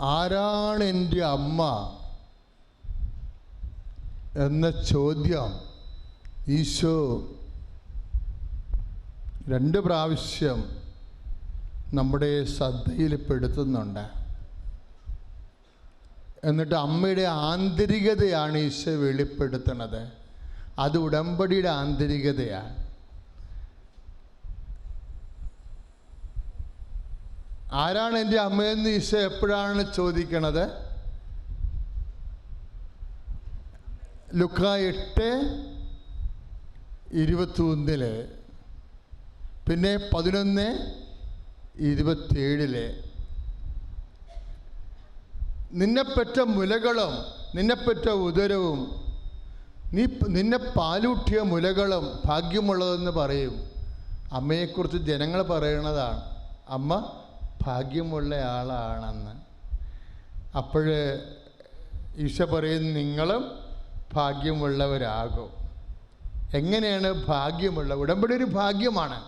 ആരാണ് എന്റെ അമ്മ എന്ന ചോദ്യം? ഈശോ രണ്ട് പ്രാവശ്യം നമ്മുടെ ശ്രദ്ധയിൽപ്പെടുത്തുന്നുണ്ട് എന്നിട്ട് അമ്മയുടെ ആന്തരികതയാണ് ഈശോ വെളിപ്പെടുത്തുന്നത്. അത് ഉടമ്പടിയുടെ ആന്തരികതയാണ്. ആരാണ് എന്റെ അമ്മയെന്ന് ഈശോ എപ്പോഴാണ് ചോദിക്കണത്? ലുക്ക എട്ട് ഇരുപത്തിയൊന്നിൽ പിന്നെ പതിനൊന്ന് ഇരുപത്തേഴിൽ നിന്നെപ്പറ്റ മുലകളും നിന്നെപ്പറ്റ ഉദരവും നീ നിന്നെ പാലൂട്ടിയ മുലകളും ഭാഗ്യമുള്ളതെന്ന് പറയും. അമ്മയെക്കുറിച്ച് ജനങ്ങൾ പറയുന്നതാണ് അമ്മ ഭാഗ്യമുള്ള ആളാണെന്ന് അപ്പോൾ ഈശോ പറയും നിങ്ങളും ഭാഗ്യമുള്ളവരാകും. എങ്ങനെയാണ് ഭാഗ്യമുള്ള ഉടമ്പടി ഒരു ഭാഗ്യമാണ്.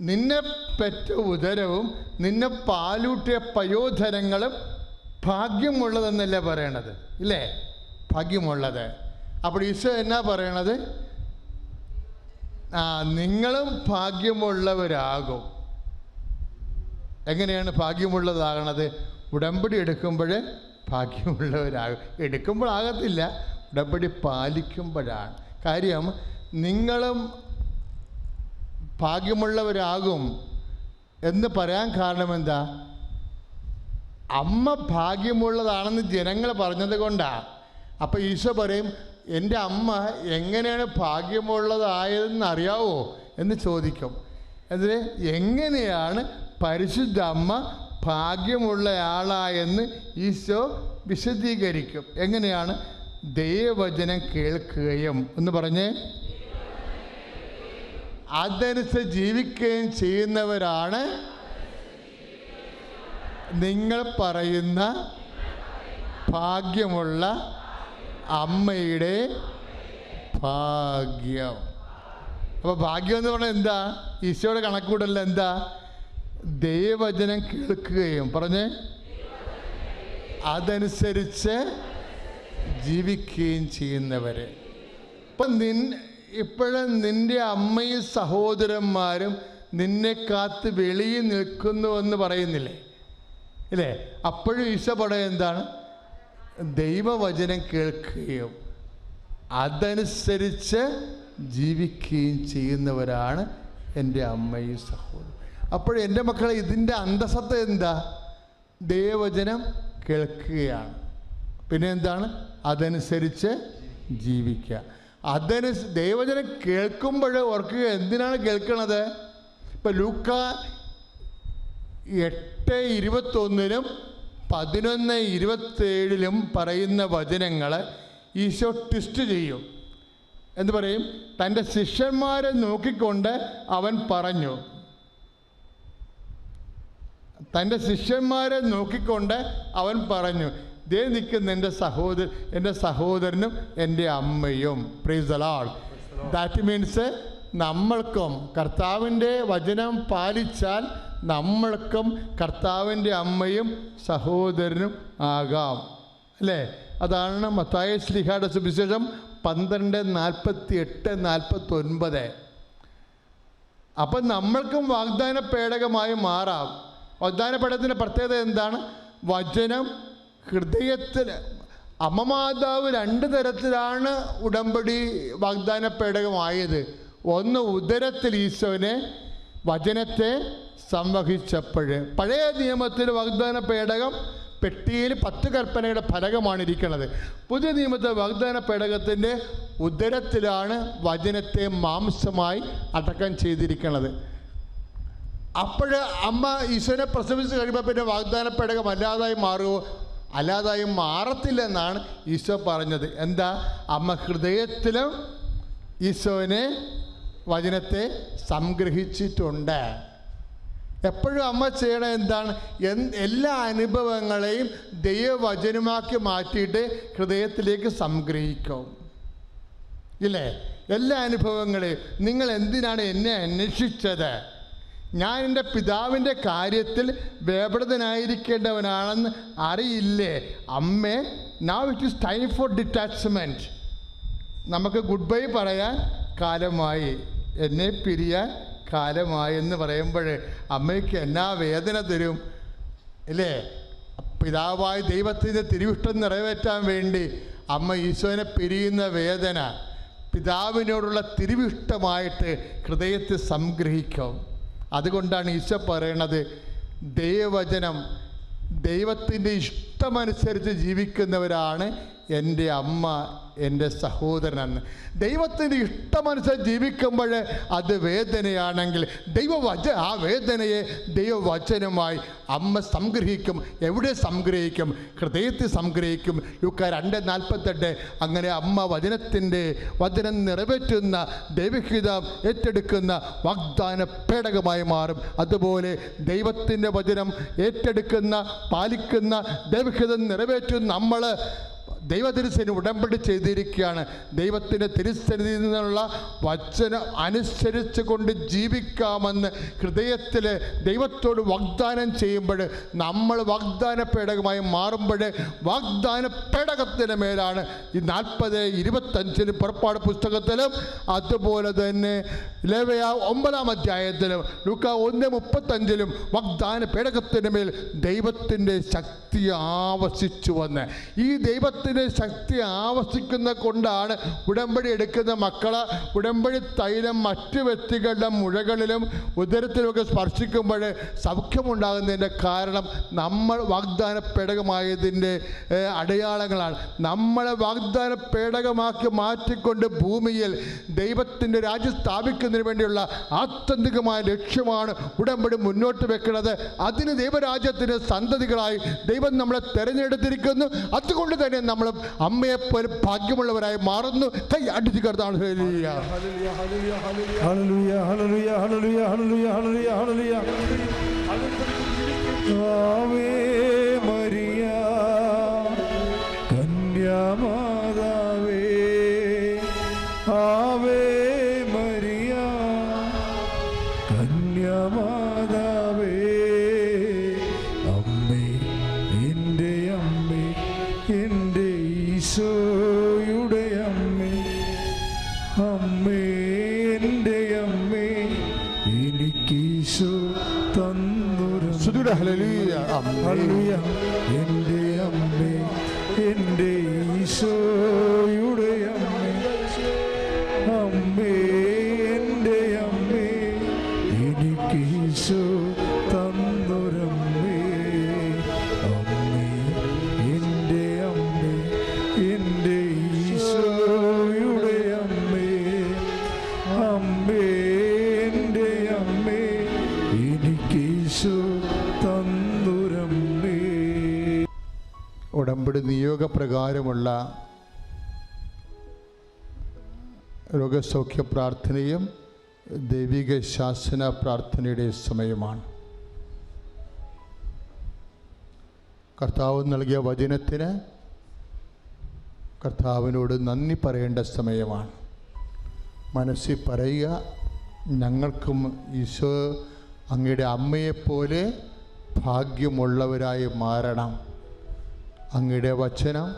നിന്നെ പെറ്റ ഉദരവും നിന്നെ പാലൂട്ടിയ പയോധരങ്ങളും ഭാഗ്യമുള്ളതെന്നല്ലേ പറയണത്? ഇല്ലേ? ഭാഗ്യമുള്ളത്. അപ്പോൾ ഈശോ എന്നാ പറയണത്? ആ നിങ്ങളും ഭാഗ്യമുള്ളവരാകും. എങ്ങനെയാണ് ഭാഗ്യമുള്ളതാകണത്? ഉടമ്പടി എടുക്കുമ്പോൾ ഭാഗ്യമുള്ളവരാകും. എടുക്കുമ്പോഴാകത്തില്ല ഉടമ്പടി പാലിക്കുമ്പോഴാണ്. കാര്യം നിങ്ങളും ഭാഗ്യമുള്ളവരാകും എന്ന് പറയാൻ കാരണം എന്താ അമ്മ ഭാഗ്യമുള്ളതാണെന്ന് ജനങ്ങൾ പറഞ്ഞത് കൊണ്ടാണ് അപ്പോൾ ഈശോ പറയും എന്റെ അമ്മ എങ്ങനെയാണ് ഭാഗ്യമുള്ളതായതെന്ന് അറിയാവോ എന്ന് ചോദിക്കും. അതിന് എങ്ങനെയാണ് പരിശുദ്ധ അമ്മ ഭാഗ്യമുള്ളയാളായെന്ന് ഈശോ വിശദീകരിക്കും. എങ്ങനെയാണ്? ദൈവവചനം കേൾക്കുകയും. എന്ന് പറഞ്ഞേ. അതനുസരിച്ച് ജീവിക്കുകയും ചെയ്യുന്നവരാണ്. നിങ്ങൾ പറയുന്ന ഭാഗ്യമുള്ള അമ്മയുടെ ഭാഗ്യം. അപ്പോൾ ഭാഗ്യം എന്ന് പറഞ്ഞാൽ എന്താ? ഈശോയുടെ കണക്കൂടല്ല എന്താ? ദൈവവചനം കേൾക്കുകയും പറഞ്ഞേ അതനുസരിച്ച് ജീവിക്കുകയും ചെയ്യുന്നവരെ. ഇപ്പം നിൻ ഇപ്പോഴും നിന്റെ അമ്മയും സഹോദരന്മാരും നിന്നെ കാത്ത് വെളിയിൽ നിൽക്കുന്നുവെന്ന് പറയുന്നില്ലേ? ഇല്ലേ? അപ്പോഴും ഈശോ എന്താണ്? ദൈവവചനം കേൾക്കുകയും അതനുസരിച്ച് ജീവിക്കുകയും ചെയ്യുന്നവരാണ് എന്റെ അമ്മയും സഹോദരൻ. അപ്പോൾ എന്റെ മക്കളെ ഇതിന്റെ അന്തസത്ത എന്താ? ദൈവവചനം കേൾക്കുകയാണ്. പിന്നെ എന്താണ്? അതനുസരിച്ച് ജീവിക്കുക. അതനു ദൈവവചനം കേൾക്കുമ്പോൾ ഓർക്കുക എന്തിനാണ് കേൾക്കണത്? ഇപ്പം ലൂക്ക എട്ട് ഇരുപത്തൊന്നിനും പതിനൊന്ന് ഇരുപത്തേഴിലും പറയുന്ന വചനങ്ങൾ ഈശോ ട്വിസ്റ്റ് ചെയ്യും. എന്ന് പറയും? തന്റെ ശിഷ്യന്മാരെ നോക്കിക്കൊണ്ട് അവൻ പറഞ്ഞു തന്റെ ശിഷ്യന്മാരെ നോക്കിക്കൊണ്ട് അവൻ പറഞ്ഞു ദേ നിൽക്കുന്ന എന്റെ സഹോദരൻ എന്റെ സഹോദരനും എന്റെ അമ്മയും. പ്രീസ് ദലാൾ ദാറ്റ് മീൻസ് നമ്മൾക്കും കർത്താവിന്റെ വചനം പാലിച്ചാൽ നമ്മൾക്കും കർത്താവിന്റെ അമ്മയും സഹോദരനും ആകാം. അല്ലേ? അതാണ് മത്തായ ശ്ലിഹയുടെ സുവിശേഷം പന്ത്രണ്ട് നാൽപ്പത്തി എട്ട് നാൽപ്പത്തൊൻപത്. അപ്പം നമ്മൾക്കും വാഗ്ദാന പേടകമായി മാറാം. വാഗ്ദാന പഠനത്തിന്റെ പ്രത്യേകത എന്താണ്? വചനം ഹൃദയത്തിൽ അമ്മമാതാവ് രണ്ട് തരത്തിലാണ് ഉടമ്പടി വാഗ്ദാന പേടകമായത് ഒന്ന് ഉദരത്തിൽ ഈശോനെ വചനത്തെ സംവഹിച്ചപ്പോൾ പഴയ നിയമത്തിൽ വാഗ്ദാന പേടകം പെട്ടിയിൽ പത്ത് കൽപ്പനയുടെ ഫലകമാണ് ഇരിക്കുന്നത്. പുതിയ നിയമത്തെ വാഗ്ദാന പേടകത്തിന്റെ ഉദരത്തിലാണ് വചനത്തെ മാംസമായി അടക്കം ചെയ്തിരിക്കുന്നത്. അപ്പോൾ അമ്മ ഈശോനെ പ്രസവിച്ച് കഴിയുമ്പോൾ പിന്നെ വാഗ്ദാന പേടകം അല്ലാതായി മാറുമോ അല്ലാതായി മാറത്തില്ലെന്നാണ് ഈശോ പറഞ്ഞത്. എന്താ? അമ്മ ഹൃദയത്തിലും ഈശോനെ വചനത്തെ സംഗ്രഹിച്ചിട്ടുണ്ട്. എപ്പോഴും അമ്മ ചെയ്യണ എന്താണ്? എല്ലാ അനുഭവങ്ങളെയും ദൈവവചനമാക്കി മാറ്റിയിട്ട് ഹൃദയത്തിലേക്ക് സംഗ്രഹിക്കും. ഇല്ലേ? എല്ലാ അനുഭവങ്ങളെയും. നിങ്ങൾ എന്തിനാണ് എന്നെ അന്വേഷിച്ചത്? ഞാൻ എന്റെ പിതാവിന്റെ കാര്യത്തിൽ വേപടതനായിരിക്കേണ്ടവനാണെന്ന് അറിയില്ലേ? അമ്മേ now it is time for detachment നമുക്ക് ഗുഡ് ബൈ പറയാൻ കാലമായി. എന്നെ പിരിയാൻ കാലമായി എന്ന് പറയുമ്പോൾ അമ്മയ്ക്ക് എന്നാ വേദന തരും? അല്ലേ പിതാവായ ദൈവത്തിന്റെ തിരുവിഷ്ടം നിറവേറ്റാൻ വേണ്ടി അമ്മ ഈശോനെ പിരിയുന്ന വേദന. പിതാവിനോടുള്ള തിരുവിഷ്ടമായിട്ട് ഹൃദയത്തിൽ സംഗ്രഹിക്കും. അതുകൊണ്ടാണ് ഈശോ പറയണത് ദൈവവചനം ദൈവത്തിന്റെ ഇഷ്ടമനുസരിച്ച് ജീവിക്കുന്നവരാണ് എന്റെ അമ്മ എന്റെ സഹോദരനാണ് ദൈവത്തിന്റെ ഇഷ്ടമനുസരിച്ച് ജീവിക്കുമ്പോൾ അത് വേദനയാണെങ്കിൽ ദൈവവച ആ വേദനയെ ദൈവവചനമായി അമ്മ സംഗ്രഹിക്കും. എവിടെ സംഗ്രഹിക്കും? ഹൃദയത്തിൽ സംഗ്രഹിക്കും. യുക്ക രണ്ട് നാൽപ്പത്തെട്ട്. അങ്ങനെ അമ്മ വചനത്തിന്റെ വചനം നിറവേറ്റുന്ന ദൈവഹിതം ഏറ്റെടുക്കുന്ന വാഗ്ദാന പേടകമായി മാറും. അതുപോലെ ദൈവത്തിന്റെ വചനം ഏറ്റെടുക്കുന്ന പാലിക്കുന്ന ദൈവഹിതം നിറവേറ്റുന്ന നമ്മൾ ദൈവതിരുസേന ഉടമ്പടി ചെയ്തിരിക്കുകയാണ്. ദൈവത്തിന്റെ തിരുസന്നിധിയിൽ നിന്നുള്ള വചനം അനുസരിച്ച് കൊണ്ട് ജീവിക്കാമെന്ന് ഹൃദയത്തിൽ ദൈവത്തോട് വാഗ്ദാനം ചെയ്യുമ്പോൾ നമ്മൾ വാഗ്ദാന പേടകമായി മാറുമ്പോൾ വാഗ്ദാന പേടകത്തിന് മേലാണ് ഈ നാൽപ്പത് ഇരുപത്തഞ്ചിന് പുറപ്പാട് പുസ്തകത്തിലും അതുപോലെ തന്നെ ലേവയ ഒമ്പതാം അധ്യായത്തിലും ലുക്ക ഒന്ന് മുപ്പത്തഞ്ചിലും വാഗ്ദാന പേടകത്തിന് മേൽ ദൈവത്തിന്റെ ശക്തി ആവശിച്ചു വന്ന് ഈ ദൈവത്തിന്റെ ശക്തി ആവശിക്കുന്ന കൊണ്ടാണ് ഉടമ്പടി എടുക്കുന്ന മക്കളെ ഉടമ്പടി തൈലം മറ്റു വ്യക്തികളുടെ മുഴകളിലും ഉദരത്തിലുമൊക്കെ സ്പർശിക്കുമ്പോൾ സൗഖ്യമുണ്ടാകുന്നതിന്റെ കാരണം നമ്മൾ വാഗ്ദാന പേടകമായതിന്റെ അടയാളങ്ങളാണ്. നമ്മളെ വാഗ്ദാന പേടകമാക്കി മാറ്റിക്കൊണ്ട് ഭൂമിയിൽ ദൈവത്തിന്റെ രാജ്യം സ്ഥാപിക്കുന്നതിന് വേണ്ടിയുള്ള ആത്യന്തികമായ ലക്ഷ്യമാണ് ഉടമ്പടി മുന്നോട്ട് വെക്കുന്നത്. അതിന് ദൈവരാജ്യത്തിന് സന്തതികളായി ദൈവം നമ്മളെ തിരഞ്ഞെടുത്തിരിക്കുന്നു. അതുകൊണ്ട് തന്നെ നമ്മൾ മക്കളും അമ്മയെ ഭാഗ്യമുള്ളവരായി മാറുന്നു. അടിച്ചുകയാണ് തന്നൊരു ഹല്ലേലൂയ. അമ്മേ എന്റെ അമ്മേ എന്റെ ഈശോയുടെ ഉടമ്പടി നിയോഗപ്രകാരമുള്ള രോഗസൗഖ്യ പ്രാർത്ഥനയും ദൈവിക ശാസന പ്രാർത്ഥനയുടെ സമയമാണ്. കർത്താവ് നൽകിയ വചനത്തിന് കർത്താവിനോട് നന്ദി പറയേണ്ട സമയമാണ്. മനസ്സിൽ പറയുക ഞങ്ങൾക്കും ഈശോ അങ്ങയുടെ അമ്മയെപ്പോലെ ഭാഗ്യമുള്ളവരായി മാറണം. അങ്ങയുടെ വചനം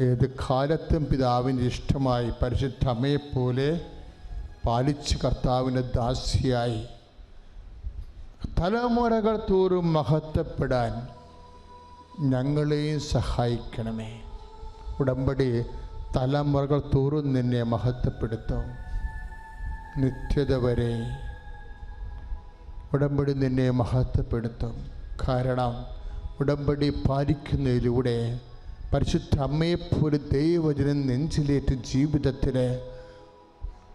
ഏത് കാലത്തും പിതാവിന്റെ ഇഷ്ടമായി പരിശുദ്ധ അമ്മയെപ്പോലെ പാലിച്ച് കർത്താവിന്റെ ദാസിയായി. തലമുറകൾ തോറും മഹത്വപ്പെടാൻ ഞങ്ങളെയും സഹായിക്കണമേ. ഉടമ്പടി തലമുറകൾ തോറും നിന്നെ മഹത്വപ്പെടുത്തും. നിത്യത വരെ ഉടമ്പടി നിന്നെ മഹത്വപ്പെടുത്തും. കാരണം ഉടമ്പടി പാലിക്കുന്നതിലൂടെ പരിശുദ്ധ അമ്മയെപ്പോലെ ദൈവവചനം നെഞ്ചിലേറ്റ് ജീവിതത്തിന്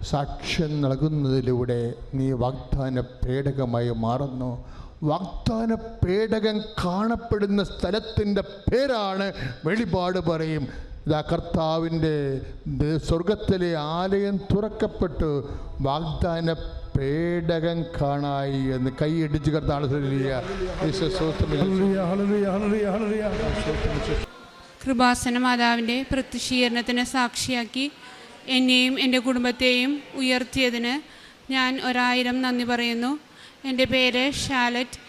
സാക്ഷ്യം നൽകുന്നതിലൂടെ നീ വാഗ്ദാന പേടകമായി മാറുന്നു. വാഗ്ദാന പേടകം കാണപ്പെടുന്ന സ്ഥലത്തിന്റെ പേരാണ് വെളിപാട് പറയും. ഇതാ കർത്താവിന്റെ സ്വർഗത്തിലെ ആലയം തുറക്കപ്പെട്ടു. വാഗ്ദാന പേടകം കാണായി എന്ന് കൈ കർത്താണ് hallelujah. Hallelujah hallelujah hallelujah Kripasana മാതാവിന്റെ പ്രത്യക്ഷീകരണത്തിന് സാക്ഷിയാക്കി എന്നെയും എന്റെ കുടുംബത്തെയും ഉയർത്തിയതിന് ഞാൻ ഒരായിരം നന്ദി പറയുന്നു. എന്റെ പേര് Shalet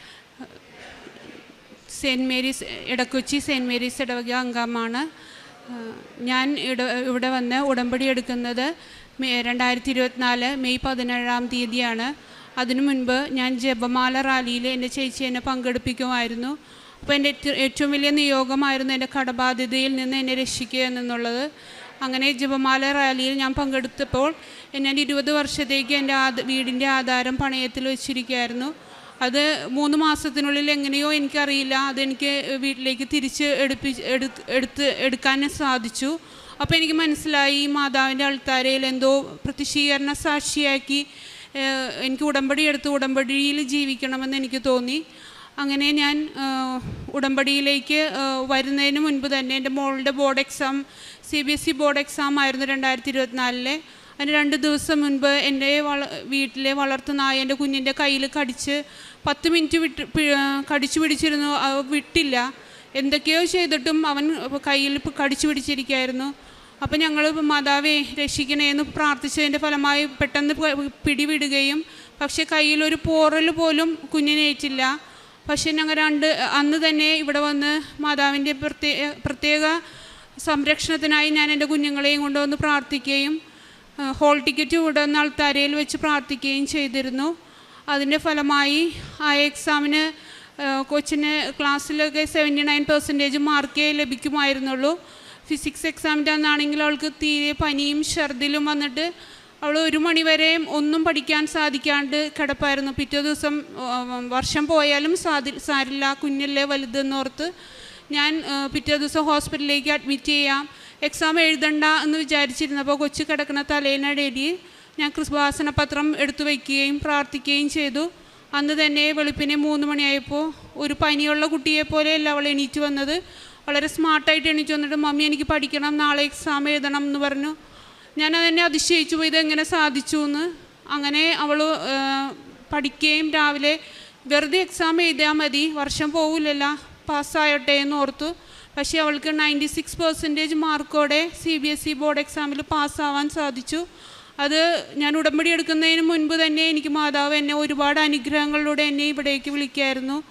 saint Mary's Edakochi saint Mary's ഇടവക അംഗമാണ് ഞാൻ ഇട ഇവിടെ വന്ന് ഉടമ്പടി എടുക്കുന്നത് രണ്ടായിരത്തി ഇരുപത്തിനാല് മെയ് പതിനേഴാം തീയതിയാണ്. അതിനു മുൻപ് ഞാൻ ജപമാല റാലിയിൽ എന്റെ ചേച്ചി എന്നെ പങ്കെടുപ്പിക്കുമായിരുന്നു. അപ്പോൾ എന്റെ ഏറ്റവും വലിയ നിയോഗമായിരുന്നു എന്റെ കടബാധ്യതയിൽ നിന്ന് എന്നെ രക്ഷിക്കുക എന്നുള്ളത്. അങ്ങനെ ജപമാല റാലിയിൽ ഞാൻ പങ്കെടുത്തപ്പോൾ ഞാൻ ഇരുപത് വർഷത്തേക്ക് എന്റെ ആദ വീടിന്റെ ആധാരം പണയത്തിൽ വെച്ചിരിക്കുകയായിരുന്നു. അത് മൂന്ന് മാസത്തിനുള്ളിൽ എങ്ങനെയോ എനിക്കറിയില്ല. അതെനിക്ക് വീട്ടിലേക്ക് തിരിച്ച് എടുപ്പി എടുത്ത് എടുത്ത് എടുക്കാൻ സാധിച്ചു. അപ്പോൾ എനിക്ക് മനസ്സിലായി ഈ മാതാവിന്റെ അൾത്താരയിൽ എന്തോ പ്രതിഷീകരണ സാക്ഷിയാക്കി എനിക്ക് ഉടമ്പടി എടുത്ത് ഉടമ്പടിയിൽ ജീവിക്കണമെന്ന് എനിക്ക് തോന്നി. അങ്ങനെ ഞാൻ ഉടമ്പടിയിലേക്ക് വരുന്നതിന് മുൻപ് തന്നെ എന്റെ മോളുടെ board exam C B S E board exam ആയിരുന്നു രണ്ടായിരത്തി ഇരുപത്തിനാലിലെ അതിന് രണ്ട് ദിവസം മുൻപ് എന്റെ വള വീട്ടിലെ വളർത്തുനായ എന്റെ കുഞ്ഞിന്റെ കയ്യിൽ കടിച്ച് പത്ത് മിനിറ്റ് വിട്ട് കടിച്ചു പിടിച്ചിരുന്നു വിട്ടില്ല. എന്തൊക്കെയോ ചെയ്തിട്ടും അവൻ കയ്യിൽ കടിച്ചു പിടിച്ചിരിക്കുകയായിരുന്നു അപ്പം ഞങ്ങൾ മാതാവേ രക്ഷിക്കണേ എന്ന് പ്രാർത്ഥിച്ചതിന്റെ ഫലമായി പെട്ടെന്ന് പിടിവിടുകയും പക്ഷേ കയ്യിലൊരു പോറൽ പോലും കുഞ്ഞിനേറ്റില്ല പക്ഷേ ഞങ്ങൾ രണ്ട് അന്ന് തന്നെ ഇവിടെ വന്ന് മാതാവിന്റെ പ്രത്യേക പ്രത്യേക സംരക്ഷണത്തിനായി ഞാൻ എന്റെ കുഞ്ഞുങ്ങളെയും കൊണ്ടുവന്ന് പ്രാർത്ഥിക്കുകയും ഹോൾ ടിക്കറ്റ് നിന്ന് അൾത്താരയിൽ വെച്ച് പ്രാർത്ഥിക്കുകയും ചെയ്തിരുന്നു. അതിന്റെ ഫലമായി ആ എക്സാമിന് കൊച്ചിന് ക്ലാസ്സിലൊക്കെ സെവന്റി നയൻ പെർസെന്റേജ് മാർക്കേ ലഭിക്കുമായിരുന്നുള്ളൂ ഫിസിക്സ് എക്സാമിന്റെ അന്നാണെങ്കിൽ അവൾക്ക് തീരെ പനിയും ഛർദിലും വന്നിട്ട് അവൾ ഒരു മണിവരെയും ഒന്നും പഠിക്കാൻ സാധിക്കാണ്ട് കിടപ്പായിരുന്നു. പിറ്റേ ദിവസം വർഷം പോയാലും സാധി സാരില്ല കുഞ്ഞല്ലേ വലുതെന്നോർത്ത് ഞാൻ പിറ്റേ ദിവസം ഹോസ്പിറ്റലിലേക്ക് അഡ്മിറ്റ് ചെയ്യാം. എക്സാം എഴുതണ്ട എന്ന് വിചാരിച്ചിരുന്നപ്പോൾ കൊച്ചു കിടക്കുന്ന തലേനടയിൽ ഞാൻ കൃഷ്ണവാസന പത്രം എടുത്തു വയ്ക്കുകയും പ്രാർത്ഥിക്കുകയും ചെയ്തു. അന്ന് തന്നെ വെളുപ്പിനെ മൂന്ന് മണിയായപ്പോൾ ഒരു പനിയുള്ള കുട്ടിയെ പോലെയല്ല അവൾ എണീറ്റ് വന്നത്. വളരെ സ്മാർട്ടായിട്ട് എണീറ്റ് വന്നിട്ട് മമ്മി എനിക്ക് പഠിക്കണം നാളെ എക്സാം എഴുതണം എന്ന് പറഞ്ഞു. ഞാൻ അതെന്നെ അതിശയിച്ചു പോയി ഇതെങ്ങനെ സാധിച്ചു എന്ന്. അങ്ങനെ അവൾ പഠിക്കുകയും രാവിലെ വെറുതെ എക്സാം എഴുതിയാൽ മതി വർഷം പോകില്ലല്ലോ പാസ്സായോട്ടെ എന്ന് ഓർത്തു. പക്ഷേ അവൾക്ക് നയന്റി സിക്സ് പെർസെന്റേജ് മാർക്കോടെ C B S E board എക്സാമിൽ പാസ്സാവാൻ സാധിച്ചു. അത് ഞാൻ ഉടമ്പടി എടുക്കുന്നതിന് മുൻപ് തന്നെ എനിക്ക് മാതാവ് എന്നെ ഒരുപാട് അനുഗ്രഹങ്ങളിലൂടെ എന്നെ ഇവിടേക്ക് വിളിക്കായിരുന്നു.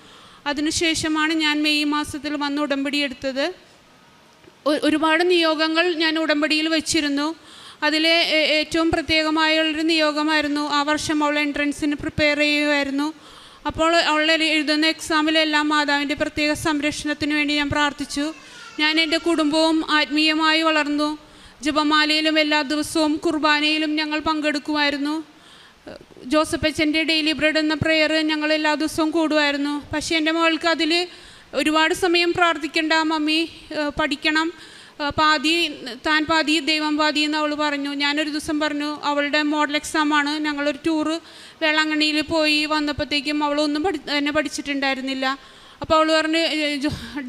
അതിനുശേഷമാണ് ഞാൻ മെയ് മാസത്തിൽ വന്ന് ഉടമ്പടി എടുത്തത്. ഒരുപാട് നിയോഗങ്ങൾ ഞാൻ ഉടമ്പടിയിൽ വെച്ചിരുന്നു. അതിലെ ഏറ്റവും പ്രത്യേകമായുള്ളൊരു നിയോഗമായിരുന്നു ആ വർഷം അവൾ എൻട്രൻസിന് പ്രിപ്പയർ ചെയ്യുമായിരുന്നു അപ്പോൾ അവൾ എഴുതുന്ന എക്സാമിലെല്ലാം മാതാവിന്റെ പ്രത്യേക സംരക്ഷണത്തിന് വേണ്ടി ഞാൻ പ്രാർത്ഥിച്ചു. ഞാൻ എന്റെ കുടുംബവും ആത്മീയമായി വളർന്നു. ജപമാലയിലും എല്ലാ ദിവസവും കുർബാനയിലും ഞങ്ങൾ പങ്കെടുക്കുമായിരുന്നു. ജോസഫ് അച്ഛന്റെ ഡെയിലി ബ്രെഡ് എന്ന പ്രെയർ ഞങ്ങൾ എല്ലാ ദിവസവും കൂടുമായിരുന്നു. പക്ഷേ എന്റെ മകൾക്ക് അതിൽ ഒരുപാട് സമയം പ്രാർത്ഥിക്കേണ്ട മമ്മി പഠിക്കണം. പാതി താൻ പാതി ദൈവം പാതി എന്ന് അവൾ പറഞ്ഞു. ഞാനൊരു ദിവസം പറഞ്ഞു അവളുടെ മോഡൽ എക്സാമാണ് ഞങ്ങളൊരു ടൂറ് വേളാങ്കണ്ണിയിൽ പോയി വന്നപ്പോഴത്തേക്കും അവളൊന്നും പഠി എന്നെ പഠിച്ചിട്ടുണ്ടായിരുന്നില്ല. അപ്പോൾ അവൾ പറഞ്ഞു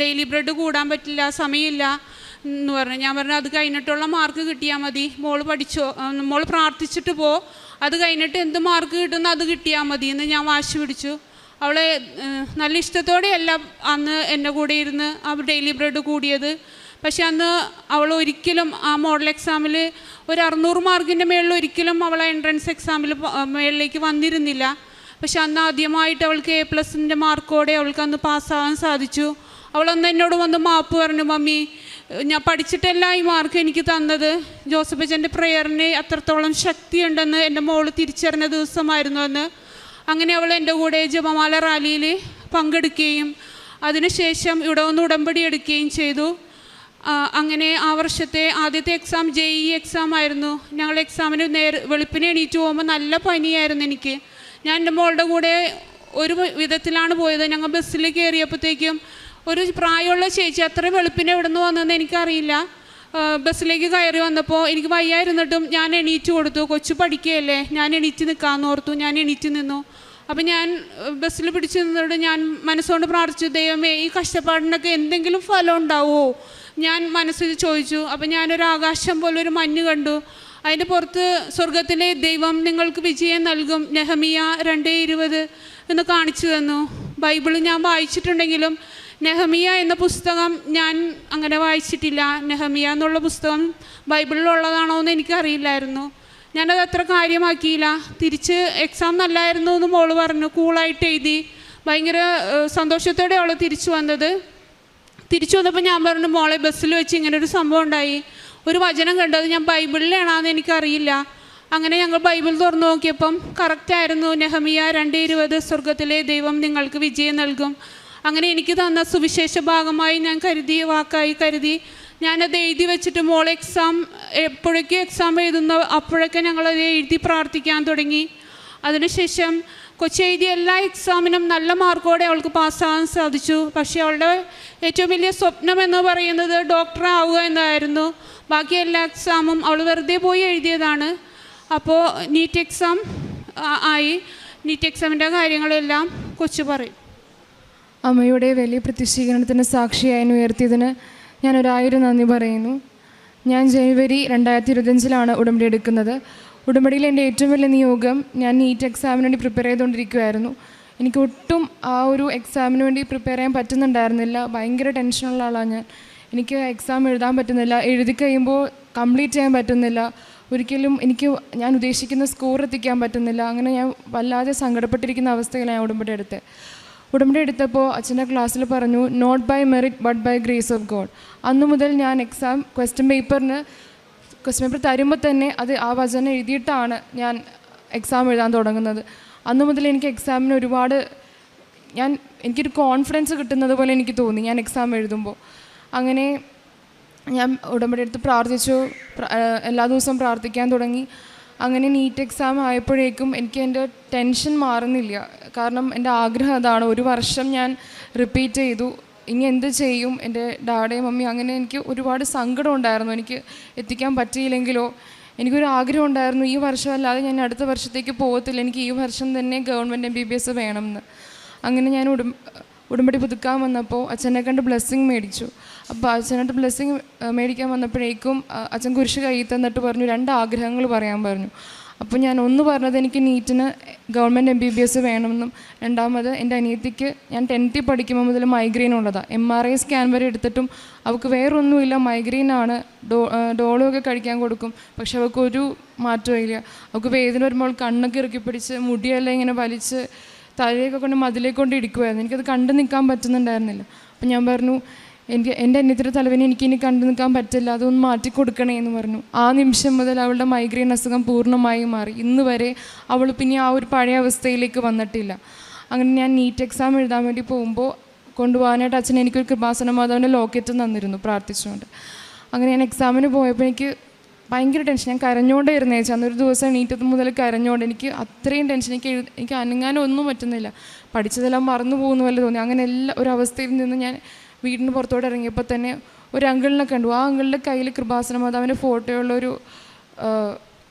ഡെയിലി ബ്രെഡ് കൂടാൻ പറ്റില്ല സമയമില്ല. എന്ന് പറഞ്ഞു. ഞാൻ പറഞ്ഞു അത് കഴിഞ്ഞിട്ടുള്ള മാർക്ക് കിട്ടിയാൽ മതി. മോൾ പഠിച്ചോ മോൾ പ്രാർത്ഥിച്ചിട്ട് പോ. അത് കഴിഞ്ഞിട്ട് എന്ത് മാർക്ക് കിട്ടുന്നു അത് കിട്ടിയാൽ മതി. എന്ന് ഞാൻ വാശി പിടിച്ചു. അവളെ നല്ല ഇഷ്ടത്തോടെ എല്ലാം അന്ന് എന്റെ കൂടെ ഇരുന്ന് ആ ഡെയിലി ബ്രെഡ് കൂടിയത്. പക്ഷെ അന്ന് അവൾ ഒരിക്കലും ആ മോഡൽ എക്സാമിൽ ഒരു അറുന്നൂറ് മാർക്കിന്റെ മേളിൽ ഒരിക്കലും അവൾ എൻട്രൻസ് എക്സാമിൽ മേളിലേക്ക് വന്നിരുന്നില്ല. പക്ഷെ അന്ന് ആദ്യമായിട്ട് അവൾക്ക് എ പ്ലസിന്റെ മാർക്കോടെ അവൾക്ക് അന്ന് പാസ്സാവാൻ സാധിച്ചു. അവളന്ന് എന്നോട് വന്ന് മാപ്പ് പറഞ്ഞു മമ്മി ഞാൻ പഠിച്ചിട്ടല്ല ഈ മാർക്ക് എനിക്ക് തന്നത്. ജോസഫ് അച്ഛന്റെ പ്രെയറിന് അത്രത്തോളം ശക്തിയുണ്ടെന്ന് എന്റെ മോൾ തിരിച്ചറിഞ്ഞ ദിവസമായിരുന്നു അന്ന്. അങ്ങനെ അവൾ എന്റെ കൂടെ ജപമാല റാലിയിൽ പങ്കെടുക്കുകയും അതിനുശേഷം ഇവിടെ ഒന്ന് ഉടമ്പടി എടുക്കുകയും ചെയ്തു. അങ്ങനെ ആ വർഷത്തെ ആദ്യത്തെ എക്സാം ജെ ഇ എക്സാം ആയിരുന്നു. ഞങ്ങൾ എക്സാമിന് നേരെ വെളുപ്പിനെ എണീറ്റ് പോകുമ്പോൾ നല്ല പനിയായിരുന്നു എനിക്ക്. ഞാൻ എന്റെ മോളുടെ കൂടെ ഒരു വിധത്തിലാണ് പോയത്. ഞങ്ങൾ ബസ്സിൽ കയറിയപ്പോഴത്തേക്കും ഒരു പ്രായമുള്ള ചേച്ചി അത്ര വെളുപ്പിനെ എവിടെ നിന്ന് വന്നതെന്ന് എനിക്കറിയില്ല ബസ്സിലേക്ക് കയറി വന്നപ്പോൾ എനിക്ക് വയ്യായിരുന്നിട്ടും ഞാൻ എണീറ്റ് കൊടുത്തു. കൊച്ചു പഠിക്കുകയല്ലേ? ഞാൻ എണീറ്റ് നിൽക്കാമെന്ന് ഓർത്തു. ഞാൻ എണീറ്റ് നിന്നു. അപ്പം ഞാൻ ബസ്സിൽ പിടിച്ചു നിന്നോട് ഞാൻ മനസ്സുകൊണ്ട് പ്രാർത്ഥിച്ചു ദൈവമേ ഈ കഷ്ടപ്പാടിനൊക്കെ എന്തെങ്കിലും ഫലം ഉണ്ടാവുമോ ഞാൻ മനസ്സിൽ ചോദിച്ചു. അപ്പം ഞാനൊരു ആകാശം പോലെ ഒരു മഞ്ഞ് കണ്ടു. അതിന്റെ പുറത്ത് സ്വർഗത്തിലെ ദൈവം നിങ്ങൾക്ക് വിജയം നൽകും. നെഹമിയ രണ്ട് ഇരുപത് എന്ന് കാണിച്ചു തന്നു. ബൈബിൾ ഞാൻ വായിച്ചിട്ടുണ്ടെങ്കിലും നെഹമിയ എന്ന പുസ്തകം ഞാൻ അങ്ങനെ വായിച്ചിട്ടില്ല. നെഹമിയ എന്നുള്ള പുസ്തകം ബൈബിളിലുള്ളതാണോ എന്ന് എനിക്കറിയില്ലായിരുന്നു. ഞാനത് അത്ര കാര്യമാക്കിയില്ല. തിരിച്ച് എക്സാം നല്ലായിരുന്നു എന്ന് മോൾ പറഞ്ഞു. കൂളായിട്ട് എഴുതി. ഭയങ്കര സന്തോഷത്തോടെ അവൾ തിരിച്ചു വന്നത്. തിരിച്ചു വന്നപ്പോൾ ഞാൻ പറഞ്ഞു മോളെ ബസ്സിൽ വെച്ച് ഇങ്ങനെ ഒരു സംഭവം ഉണ്ടായി. ഒരു വചനം കണ്ടത് ഞാൻ ബൈബിളിലാണെന്ന് എനിക്കറിയില്ല. അങ്ങനെ ഞങ്ങൾ ബൈബിൾ തുറന്നു നോക്കിയപ്പം കറക്റ്റായിരുന്നു നെഹമിയ രണ്ട് ഇരുപത് സ്വർഗത്തിലെ ദൈവം നിങ്ങൾക്ക് വിജയം നൽകും. അങ്ങനെ എനിക്ക് തന്ന സുവിശേഷ ഭാഗമായി ഞാൻ കരുതി വാക്കായി കരുതി ഞാനത് എഴുതി വെച്ചിട്ട് മോൾ എക്സാം എപ്പോഴൊക്കെ എക്സാം എഴുതുന്ന അപ്പോഴൊക്കെ ഞങ്ങളത് എഴുതി പ്രാർത്ഥിക്കാൻ തുടങ്ങി. അതിനുശേഷം കൊച്ചി എഴുതിയ എല്ലാ എക്സാമിനും നല്ല മാർക്കോടെ അവൾക്ക് പാസ്സാകാൻ സാധിച്ചു. പക്ഷേ അവളുടെ ഏറ്റവും വലിയ സ്വപ്നം എന്ന് പറയുന്നത് ഡോക്ടർ ആവുക എന്നായിരുന്നു. ബാക്കി എല്ലാ എക്സാമും അവൾ വെറുതെ പോയി എഴുതിയതാണ്. അപ്പോൾ നീറ്റ് എക്സാം ആയി. നീറ്റ് എക്സാമിന്റെ കാര്യങ്ങളെല്ലാം കൊച്ചു പറയും. അമ്മയുടെ വലിയ പ്രത്യക്ഷീകരണത്തിന് സാക്ഷിയായി ഉയർത്തിയതിന് ഞാൻ ഒരായിരം നന്ദി പറയുന്നു. ഞാൻ ജനുവരി രണ്ടായിരത്തി ഇരുപത്തഞ്ചിലാണ് ഉടമ്പടി എടുക്കുന്നത്. ഉടമ്പടിയിൽ എന്റെ ഏറ്റവും വലിയ നിയോഗം ഞാൻ നീറ്റ് എക്സാമിന് വേണ്ടി പ്രിപ്പയർ ചെയ്തുകൊണ്ടിരിക്കുമായിരുന്നു എനിക്ക് ഒട്ടും ആ ഒരു എക്സാമിന് വേണ്ടി പ്രിപ്പയർ ചെയ്യാൻ പറ്റുന്നുണ്ടായിരുന്നില്ല. ഭയങ്കര ടെൻഷനുള്ള ആളാണ് ഞാൻ. എനിക്ക് എക്സാം എഴുതാൻ പറ്റുന്നില്ല. എഴുതി കഴിയുമ്പോൾ കംപ്ലീറ്റ് ചെയ്യാൻ പറ്റുന്നില്ല. ഒരിക്കലും എനിക്ക് ഞാൻ ഉദ്ദേശിക്കുന്ന സ്കോർ എത്തിക്കാൻ പറ്റുന്നില്ല. അങ്ങനെ ഞാൻ വല്ലാതെ സങ്കടപ്പെട്ടിരിക്കുന്ന അവസ്ഥയിലാണ് ഞാൻ ഉടമ്പടി എടുത്തത്. ഉടമ്പടി എടുത്തപ്പോൾ അച്ഛന്റെ ക്ലാസ്സിൽ പറഞ്ഞു not by merit but by grace of God അന്നു മുതൽ ഞാൻ എക്സാം ക്വസ്റ്റ്യൻ പേപ്പറിന് ക്വസ്റ്റ്യൻ പേപ്പർ തരുമ്പോൾ തന്നെ അത് ആ വചനം എഴുതിയിട്ടാണ് ഞാൻ എക്സാം എഴുതാൻ തുടങ്ങുന്നത്. അന്നു മുതൽ എനിക്ക് എക്സാമിന് ഒരുപാട് ഞാൻ എനിക്കൊരു കോൺഫിഡൻസ് കിട്ടുന്നത് പോലെ എനിക്ക് തോന്നി ഞാൻ എക്സാം എഴുതുമ്പോൾ അങ്ങനെ ഞാൻ ഉടമ്പടി എടുത്ത് പ്രാർത്ഥിച്ചു എല്ലാ ദിവസവും പ്രാർത്ഥിക്കാൻ തുടങ്ങി. അങ്ങനെ നീറ്റ് എക്സാം ആയപ്പോഴേക്കും എനിക്ക് എന്റെ ടെൻഷൻ മാറുന്നില്ല. കാരണം എന്റെ ആഗ്രഹം അതാണ്. ഒരു വർഷം ഞാൻ റിപ്പീറ്റ് ചെയ്തു. ഇനി എന്ത് ചെയ്യും? എന്റെ ഡാഡയും മമ്മി അങ്ങനെ എനിക്ക് ഒരുപാട് സങ്കടം ഉണ്ടായിരുന്നു. എനിക്ക് എത്തിക്കാൻ പറ്റിയില്ലെങ്കിലോ? എനിക്കൊരു ആഗ്രഹം ഉണ്ടായിരുന്നു. ഈ വർഷമല്ലാതെ ഞാൻ അടുത്ത വർഷത്തേക്ക് പോകത്തില്ല. എനിക്ക് ഈ വർഷം തന്നെ government M B B S വേണമെന്ന് അങ്ങനെ ഞാൻ ഉടമ്പടി പുതുക്കാൻ വന്നപ്പോൾ അച്ഛനെ കണ്ട് ബ്ലെസ്സിങ് മേടിച്ചു. അപ്പോൾ അച്ഛനോട്ട് ബ്ലെസ്സിങ് മേടിക്കാൻ വന്നപ്പോഴേക്കും അച്ഛൻ കുരിശ് കയ്യിൽ തന്നിട്ട് പറഞ്ഞു രണ്ട് ആഗ്രഹങ്ങൾ പറയാൻ പറഞ്ഞു. അപ്പോൾ ഞാൻ ഒന്ന് പറഞ്ഞത് എനിക്ക് നീറ്റിന് government M B B S വേണമെന്നും രണ്ടാമത് എന്റെ അനിയത്തിക്ക് ഞാൻ ടെൻത്തിൽ പഠിക്കുമ്പോൾ മുതൽ മൈഗ്രെയിൻ ഉള്ളതാണ് എം ആർ ഐ സ്കാൻ വരെ എടുത്തിട്ടും അവൾക്ക് വേറൊന്നുമില്ല മൈഗ്രെയിൻ ആണ്. ഡോ ഡോളൊക്കെ കഴിക്കാൻ കൊടുക്കും പക്ഷെ അവൾക്ക് ഒരു മാറ്റവും ഇല്ല. അവൾക്ക് വേദന വരുമ്പോൾ കണ്ണൊക്കെ ഇറുക്കി പിടിച്ച് മുടിയെല്ലാം ഇങ്ങനെ വലിച്ച് തലയൊക്കെ കൊണ്ട് മതിലേക്ക് കൊണ്ട് ഇടിക്കുമായിരുന്നു എനിക്കത് കണ്ടു നിൽക്കാൻ പറ്റുന്നുണ്ടായിരുന്നില്ല. അപ്പം ഞാൻ പറഞ്ഞു എനിക്ക് എന്റെ അന്യത്തിന്റെ തലവിനെ എനിക്കിനി കണ്ടു നിൽക്കാൻ പറ്റില്ല. അതൊന്ന് മാറ്റി കൊടുക്കണേ എന്ന് പറഞ്ഞു. ആ നിമിഷം മുതൽ അവളുടെ മൈഗ്രെയിൻ അസുഖം പൂർണമായും മാറി. ഇന്ന് വരെ അവൾ പിന്നെ ആ ഒരു പഴയ അവസ്ഥയിലേക്ക് വന്നിട്ടില്ല. അങ്ങനെ ഞാൻ നീറ്റ് എക്സാം എഴുതാൻ വേണ്ടി പോകുമ്പോൾ കൊണ്ടുപോകാനായിട്ട് അച്ഛൻ എനിക്കൊരു കൃപാസന മാതാവിന്റെ ലോക്കറ്റ് തന്നിരുന്നു പ്രാർത്ഥിച്ചുകൊണ്ട്. അങ്ങനെ ഞാൻ എക്സാമിന് പോയപ്പോൾ എനിക്ക് ഭയങ്കര ടെൻഷൻ ഞാൻ കരഞ്ഞോണ്ടേ ഇരുന്നേ അന്നൊരു ദിവസം എണീറ്റത് മുതൽ കരഞ്ഞോണ്ട് എനിക്ക് അത്രയും ടെൻഷൻ എനിക്ക് എനിക്ക് അനങ്ങാനും ഒന്നും പറ്റുന്നില്ല. പഠിച്ചതെല്ലാം മറന്നു പോകുന്ന പോലെ തോന്നി. അങ്ങനെ എല്ലാ ഒരു അവസ്ഥയിൽ നിന്ന് ഞാൻ വീടിന് പുറത്തോട്ട് ഇറങ്ങിയപ്പോൾ തന്നെ ഒരു അങ്കിളിനെ കണ്ടു. ആ അങ്കിളിന്റെ കയ്യിൽ കൃപാസന. മാതാവിന്റെ ഫോട്ടോയുള്ള ഒരു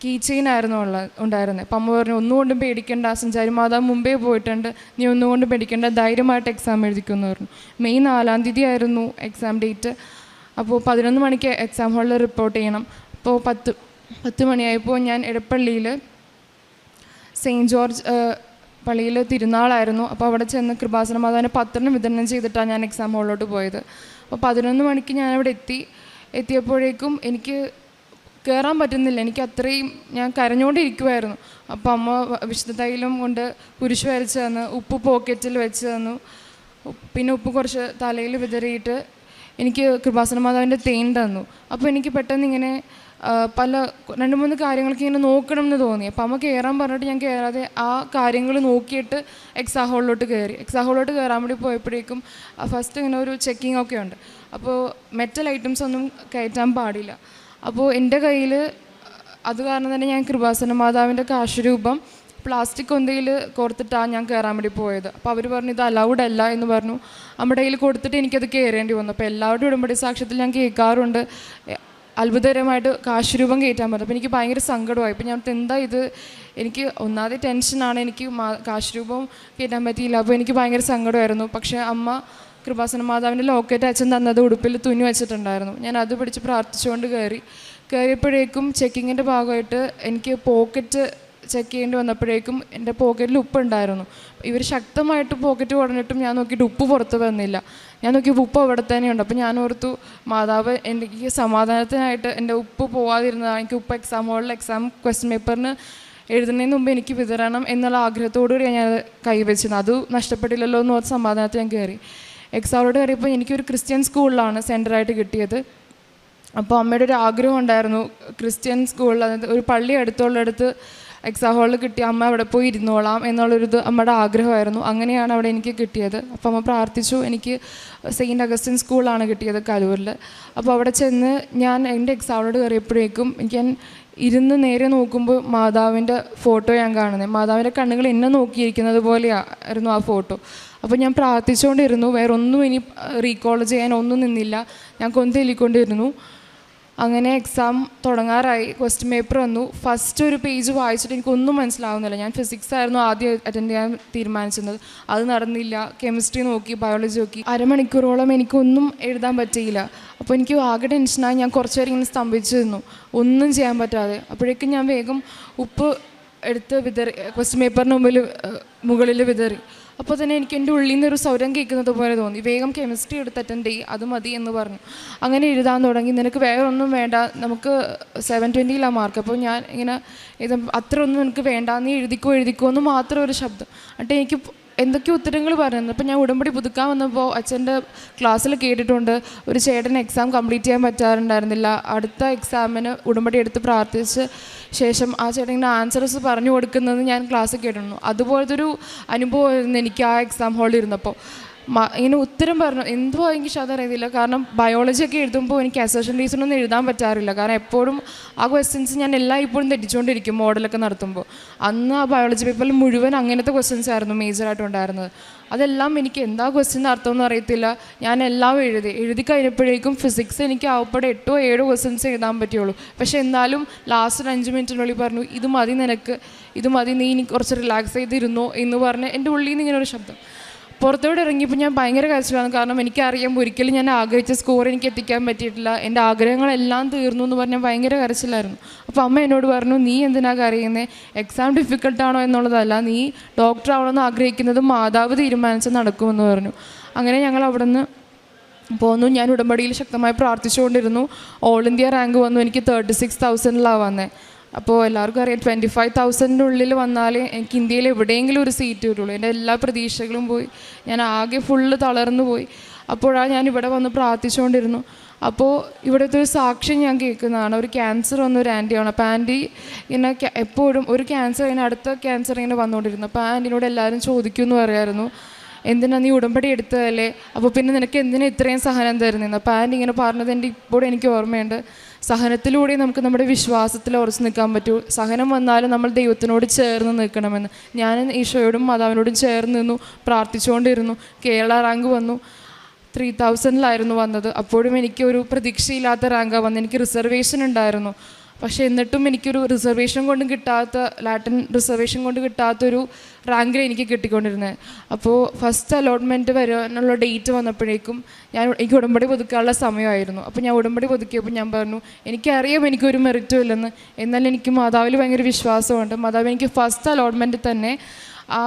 കീ ചെയിൻ ആയിരുന്നു ഉള്ള ഉണ്ടായിരുന്നത് അപ്പം അമ്മ പറഞ്ഞു ഒന്നുകൊണ്ടും പേടിക്കണ്ട. സഞ്ചാരി മാതാവ് മുമ്പേ പോയിട്ടുണ്ട്. നീ ഒന്നുകൊണ്ടും പേടിക്കേണ്ട. ധൈര്യമായിട്ട് എക്സാം എഴുതിക്കുമെന്ന് പറഞ്ഞു. മെയ് നാലാം തീയതി ആയിരുന്നു എക്സാം ഡേറ്റ് അപ്പോൾ പതിനൊന്ന് മണിക്ക് എക്സാം ഹാളിൽ റിപ്പോർട്ട് ചെയ്യണം. അപ്പോൾ പത്ത് പത്ത് മണിയായപ്പോൾ ഞാൻ എടപ്പള്ളിയിൽ സെയിന്റ് ജോർജ് പള്ളിയിൽ തിരുനാളായിരുന്നു. അപ്പോൾ അവിടെ ചെന്ന് കൃപാസന മാതാവിനെ പത്രം വിതരണം ചെയ്തിട്ടാണ് ഞാൻ എക്സാം ഹോളിലോട്ട് പോയത്. അപ്പോൾ പതിനൊന്ന് മണിക്ക് ഞാൻ അവിടെ എത്തി. എത്തിയപ്പോഴേക്കും എനിക്ക് കയറാൻ പറ്റുന്നില്ല. എനിക്ക് അത്രയും ഞാൻ കരഞ്ഞുകൊണ്ടിരിക്കുമായിരുന്നു അപ്പോൾ അമ്മ വിശുദ്ധ തൈലം കൊണ്ട് കുരിശ് വരച്ച് തന്നു ഉപ്പ് പോക്കറ്റിൽ വെച്ച് തന്നു. പിന്നെ ഉപ്പ് കുറച്ച് തലയിൽ വിതറിയിട്ട് എനിക്ക് കൃപാസന മാതാവിന്റെ തേൻ തന്നു. അപ്പോൾ എനിക്ക് പെട്ടെന്ന് ഇങ്ങനെ പല രണ്ട് മൂന്ന് കാര്യങ്ങൾക്ക് ഇങ്ങനെ നോക്കണം എന്ന് തോന്നി. അപ്പോൾ അമ്മ കയറാൻ പറഞ്ഞിട്ട് ഞാൻ കയറാതെ ആ കാര്യങ്ങൾ നോക്കിയിട്ട് എക്സാം ഹോളിലോട്ട് കയറി എക്സാം ഹോളിലോട്ട് കയറാൻ വേണ്ടി പോയപ്പോഴേക്കും ഫസ്റ്റ് ഇങ്ങനെ ഒരു ചെക്കിംഗ് ഒക്കെ ഉണ്ട്. അപ്പോൾ മെറ്റൽ ഐറ്റംസ് ഒന്നും കയറ്റാൻ പാടില്ല. അപ്പോൾ എന്റെ കയ്യിൽ അത് കാരണം തന്നെ ഞാൻ കൃപാസന മാതാവിന്റെ കാശുരൂപം പ്ലാസ്റ്റിക് കൊന്തയിൽ കോർത്തിട്ടാണ് ഞാൻ കയറാൻ വേണ്ടി പോയത്. അപ്പോൾ അവർ പറഞ്ഞു ഇത് അലൗഡ് അല്ല എന്ന് പറഞ്ഞു. നമ്മുടെ കയ്യിൽ കൊടുത്തിട്ട് എനിക്കത് കയറേണ്ടി വന്നു. അപ്പോൾ എല്ലാവരുടെയും ഉടമ്പടി സാക്ഷ്യത്തിൽ ഞാൻ കേൾക്കാറുണ്ട്. എ, കാശ് രൂപം കയറ്റാൻ പറ്റും. അപ്പോൾ എനിക്ക് ഭയങ്കര സങ്കടമായി. അപ്പോൾ ഞാൻ എന്താ ഇത്? എനിക്ക് ഒന്നാമത് ടെൻഷനാണ്. എനിക്ക് മാ- കാശ് രൂപം കയറ്റാൻ പറ്റിയില്ല. അപ്പോൾ എനിക്ക് ഭയങ്കര സങ്കടമായിരുന്നു. പക്ഷേ അമ്മ കൃപാസന മാതാവിന്റെ ലോക്കറ്റ് അച്ഛൻ തന്നത് ഉടുപ്പിൽ തുന്നി വെച്ചിട്ടുണ്ടായിരുന്നു. ഞാൻ അത് പിടിച്ച് പ്രാർത്ഥിച്ചുകൊണ്ട് കയറി. കയറിയപ്പോഴേക്കും ചെക്കിങ്ങിന്റെ ഭാഗമായിട്ട് എനിക്ക് പോക്കറ്റ് ചെക്ക് ചെയ്യേണ്ടി വന്നപ്പോഴേക്കും എന്റെ പോക്കറ്റിൽ ഉപ്പ് ഉണ്ടായിരുന്നു ഇവർ ശക്തമായിട്ട് പോക്കറ്റ് കുടഞ്ഞിട്ടും ഞാൻ നോക്കിയിട്ട് ഉപ്പ് പുറത്ത് വന്നില്ല. ഞാൻ നോക്കിയപ്പോൾ ഉപ്പ് അവിടെ തന്നെയുണ്ട്. അപ്പോൾ ഞാൻ ഓർത്തു മാതാവ് എനിക്ക് സമാധാനത്തിനായിട്ട് എന്റെ ഉപ്പ് പോവാതിരുന്നതാണ്. എനിക്ക് ഉപ്പ് എക്സാം ഹോളിൽ എക്സാം ക്വസ്റ്റ്യൻ പേപ്പറിന് എഴുതുന്നതിന് മുമ്പ് എനിക്ക് വിതരണം എന്നുള്ള ആഗ്രഹത്തോടുകൂടി ഞാൻ കൈവച്ചിരുന്നു അത് നഷ്ടപ്പെട്ടില്ലല്ലോ എന്ന് ഓർത്ത് സമാധാനത്തിൽ ഞാൻ കയറി. എക്സാമോട് കയറിയപ്പോൾ എനിക്കൊരു ക്രിസ്ത്യൻ സ്കൂളിലാണ് സെന്ററായിട്ട് കിട്ടിയത്. അപ്പോൾ അമ്മയുടെ ഒരു ആഗ്രഹം ഉണ്ടായിരുന്നു. ക്രിസ്ത്യൻ സ്കൂളിൽ അതായത് ഒരു പള്ളി അടുത്തുള്ളിടത്ത് എക്സാം ഹാളിൽ കിട്ടിയ അമ്മ അവിടെ പോയി ഇരുന്നോളാം എന്നുള്ളൊരിത് അമ്മയുടെ ആഗ്രഹമായിരുന്നു. അങ്ങനെയാണ് അവിടെ എനിക്ക് കിട്ടിയത്. അപ്പോൾ അമ്മ പ്രാർത്ഥിച്ചു. എനിക്ക് സെയിന്റ് അഗസ്റ്റിൻ സ്കൂളാണ് കിട്ടിയത് കലൂരിൽ അപ്പോൾ അവിടെ ചെന്ന് ഞാൻ എന്റെ എക്സാമിനോട് കയറിയപ്പോഴേക്കും എനിക്ക് ഞാൻ ഇരുന്ന് നേരെ നോക്കുമ്പോൾ മാതാവിന്റെ ഫോട്ടോ ഞാൻ കാണുന്നത് മാതാവിന്റെ കണ്ണുകൾ എന്നെ നോക്കിയിരിക്കുന്നത് പോലെയായിരുന്നു ആ ഫോട്ടോ അപ്പോൾ ഞാൻ പ്രാർത്ഥിച്ചുകൊണ്ടിരുന്നു വേറൊന്നും ഇനി റീകോൾ ചെയ്യാൻ ഒന്നും നിന്നില്ല. ഞാൻ കൊന്തെല്ലിക്കൊണ്ടിരുന്നു അങ്ങനെ എക്സാം തുടങ്ങാറായി. ക്വസ്റ്റ്യൻ പേപ്പർ വന്നു. ഫസ്റ്റ് ഒരു പേജ് വായിച്ചിട്ട് എനിക്കൊന്നും മനസ്സിലാവുന്നില്ല. ഞാൻ ഫിസിക്സ് ആയിരുന്നു ആദ്യം അറ്റൻഡ് ചെയ്യാൻ തീരുമാനിച്ചിരുന്നത്. അത് നടന്നില്ല. കെമിസ്ട്രി നോക്കി ബയോളജി നോക്കി. അരമണിക്കൂറോളം എനിക്കൊന്നും എഴുതാൻ പറ്റിയില്ല. അപ്പോൾ എനിക്ക് ആകെ ടെൻഷനായി ഞാൻ കുറച്ച് നേരം ഇങ്ങനെ സ്തംഭിച്ചിരുന്നു. ഒന്നും ചെയ്യാൻ പറ്റാതെ. അപ്പോഴേക്കും ഞാൻ വേഗം ഉപ്പ് എടുത്ത് വിതറി. ക്വസ്റ്റ്യൻ പേപ്പറിന് മുമ്പിൽ മുകളിൽ വിതറി. അപ്പോൾ തന്നെ എനിക്ക് എന്റെ ഉള്ളിൽ നിന്ന് ഒരു സ്വരം കേൾക്കുന്നത് പോലെ തോന്നി. വേഗം കെമിസ്ട്രി എടുത്ത് അറ്റൻഡ് ചെയ്യും അത് മതി എന്ന് പറഞ്ഞു. അങ്ങനെ എഴുതാൻ തുടങ്ങി. നിനക്ക് വേറെ ഒന്നും വേണ്ട. നമുക്ക് സെവൻ ട്വന്റിയിലാണ് മാർക്ക് അപ്പോൾ ഞാൻ ഇങ്ങനെ ഇത് അത്ര ഒന്നും നിനക്ക് വേണ്ട നീ എഴുതിക്കോ എഴുതിക്കോ എന്ന് മാത്രം ഒരു ശബ്ദം. എന്നിട്ട് എനിക്ക് എന്തൊക്കെ ഉത്തരങ്ങൾ പറഞ്ഞു അപ്പോൾ ഞാൻ ഉടമ്പടി പുതുക്കാൻ വന്നപ്പോൾ അച്ഛന്റെ ക്ലാസ്സിൽ കേട്ടിട്ടുണ്ട് ഒരു ചേട്ടൻ എക്സാം കംപ്ലീറ്റ് ചെയ്യാൻ പറ്റാറുണ്ടായിരുന്നില്ല. അടുത്ത എക്സാമിന് ഉടമ്പടി എടുത്ത് പ്രാർത്ഥിച്ച് ശേഷം ആ ചേട്ടൻ ഇങ്ങനെ ആൻസേഴ്സ് പറഞ്ഞു കൊടുക്കുന്നത് ഞാൻ ക്ലാസ്സിൽ കേട്ടിരുന്നു. അതുപോലത്തെ ഒരു അനുഭവമായിരുന്നു എനിക്ക് ആ എക്സാം ഹാളിൽ ഇരുന്നപ്പോൾ ഇങ്ങനെ ഉത്തരം പറഞ്ഞു. എന്തുവാ എനിക്ക് ശതം അറിയത്തില്ല. കാരണം ബയോളജി ഒക്കെ എഴുതുമ്പോൾ എനിക്ക് അസേഷൻ റീസണൊന്നും എഴുതാൻ പറ്റാറില്ല. കാരണം എപ്പോഴും ആ ക്വസ്റ്റ്യൻസ് ഞാൻ എല്ലാം ഇപ്പോഴും തെറ്റിച്ചുകൊണ്ടിരിക്കും മോഡലൊക്കെ നടത്തുമ്പോൾ അന്ന് ആ ബയോളജി പേപ്പറിൽ മുഴുവൻ അങ്ങനത്തെ ക്വസ്റ്റ്യൻസ് ആയിരുന്നു മേജറായിട്ട് ഉണ്ടായിരുന്നത്. അതെല്ലാം എനിക്ക് എന്താ ക്വസ്റ്റ്യൻ അർത്ഥമൊന്നും അറിയത്തില്ല. ഞാൻ എല്ലാം എഴുതി. എഴുതി കഴിഞ്ഞപ്പോഴേക്കും ഫിസിക്സ് എനിക്ക് ആവപ്പെടെ എട്ടോ ഏഴോ ക്വസ്റ്റ്യൻസ് എഴുതാൻ പറ്റുള്ളൂ പക്ഷേ എന്നാലും ലാസ്റ്റ് ഒരു അഞ്ച് മിനിറ്റിനുള്ളിൽ പറഞ്ഞു ഇത് മതി നിനക്ക്. ഇത് മതി. നീ ഇനി കുറച്ച് റിലാക്സ് ചെയ്തിരുന്നോ? എന്ന് പറഞ്ഞ് എന്റെ ഉള്ളിൽ നിന്ന് ഇങ്ങനെ ഒരു ശബ്ദം. പുറത്തോട്ട് ഇറങ്ങിയപ്പോൾ ഞാൻ ഭയങ്കര കരച്ചിലാണ്. കാരണം എനിക്കറിയാം ഒരിക്കലും ഞാൻ ആഗ്രഹിച്ച സ്കോർ എനിക്ക് എത്തിക്കാൻ പറ്റിയിട്ടില്ല. എന്റെ ആഗ്രഹങ്ങളെല്ലാം തീർന്നു എന്ന് പറഞ്ഞാൽ ഭയങ്കര കരച്ചിലായിരുന്നു. അപ്പോൾ അമ്മ എന്നോട് പറഞ്ഞു നീ എന്തിനാ കരയുന്നത് എക്സാം ഡിഫിക്കൽട്ടാണോ എന്നുള്ളതല്ല. നീ ഡോക്ടർ ആവണമെന്ന് ആഗ്രഹിക്കുന്നത് മാതാവ് തീരുമാനിച്ച് നടക്കുമെന്ന് പറഞ്ഞു. അങ്ങനെ ഞങ്ങൾ അവിടെ നിന്ന് പോന്നു. ഞാൻ ഉടമ്പടിയിൽ ശക്തമായി പ്രാർത്ഥിച്ചുകൊണ്ടിരുന്നു. ഓൾ ഇന്ത്യ റാങ്ക് വന്നു. എനിക്ക് തേർട്ടി സിക്സ് തൗസൻഡിലാണ് വന്നത് അപ്പോൾ എല്ലാവർക്കും അറിയാം ട്വന്റി ഫൈവ് തൗസൻഡിന്റെ ഉള്ളിൽ വന്നാലേ എനിക്ക് ഇന്ത്യയിൽ എവിടെയെങ്കിലും ഒരു സീറ്റ് വരുള്ളൂ. എന്റെ എല്ലാ പ്രതീക്ഷകളും പോയി. ഞാൻ ആകെ ഫുള്ള് തളർന്നു പോയി. അപ്പോഴാണ് ഞാൻ ഇവിടെ വന്ന് പ്രാർത്ഥിച്ചുകൊണ്ടിരുന്നു. അപ്പോൾ ഇവിടുത്തെ ഒരു സാക്ഷ്യം ഞാൻ കേൾക്കുന്നതാണ്. ഒരു ക്യാൻസർ വന്ന ഒരു ആന്റിയാണ് അപ്പോൾ ആന്റി ഇങ്ങനെ എപ്പോഴും ഒരു ക്യാൻസർ ഇങ്ങനെ അടുത്ത ക്യാൻസർ ഇങ്ങനെ വന്നുകൊണ്ടിരുന്നു. അപ്പോൾ ആന്റിനോട് എല്ലാവരും ചോദിക്കുമെന്ന് പറയായിരുന്നു. എന്തിനാ നീ ഉടമ്പടി എടുത്തതല്ലേ? അപ്പോൾ പിന്നെ നിനക്ക് എന്തിനാ ഇത്രയും സഹനം തരുന്നത് അപ്പോൾ ആന്റി ഇങ്ങനെ പറഞ്ഞത് എന്റെ ഇപ്പോഴും എനിക്ക് ഓർമ്മയുണ്ട്. സഹനത്തിലൂടെ നമുക്ക് നമ്മുടെ വിശ്വാസത്തിൽ ഉറച്ചു നിൽക്കാൻ പറ്റൂ. സഹനം വന്നാലും നമ്മൾ ദൈവത്തിനോട് ചേർന്ന് നിൽക്കണമെന്ന്. ഞാൻ ഈശോയോടും മാതാവിനോടും ചേർന്ന് നിന്നു പ്രാർത്ഥിച്ചുകൊണ്ടിരുന്നു. കേരള റാങ്ക് വന്നു. ത്രീ തൗസൻഡിലായിരുന്നു വന്നത്. അപ്പോഴും എനിക്കൊരു പ്രതീക്ഷയില്ലാത്ത റാങ്കാണ് വന്നത്. എനിക്ക് റിസർവേഷൻ ഉണ്ടായിരുന്നു. പക്ഷേ എന്നിട്ടും എനിക്കൊരു റിസർവേഷൻ കൊണ്ട് കിട്ടാത്ത ലാറ്റിൻ റിസർവേഷൻ കൊണ്ട് കിട്ടാത്തൊരു റാങ്കിൽ എനിക്ക് കിട്ടിക്കൊണ്ടിരുന്നത് അപ്പോൾ ഫസ്റ്റ് അലോട്ട്മെന്റ് വരാനുള്ള ഡേറ്റ് വന്നപ്പോഴേക്കും ഞാൻ എനിക്ക് ഉടമ്പടി പുതുക്കാനുള്ള സമയമായിരുന്നു. അപ്പോൾ ഞാൻ ഉടമ്പടി പുതുക്കിയപ്പോൾ ഞാൻ പറഞ്ഞു എനിക്കറിയാം എനിക്കൊരു മെറിറ്റും ഇല്ലെന്ന്. എന്നാലും എനിക്ക് മാതാവിൽ ഭയങ്കര വിശ്വാസമുണ്ട്. മാതാവ് എനിക്ക് ഫസ്റ്റ് അലോട്ട്മെന്റ് തന്നെ ആ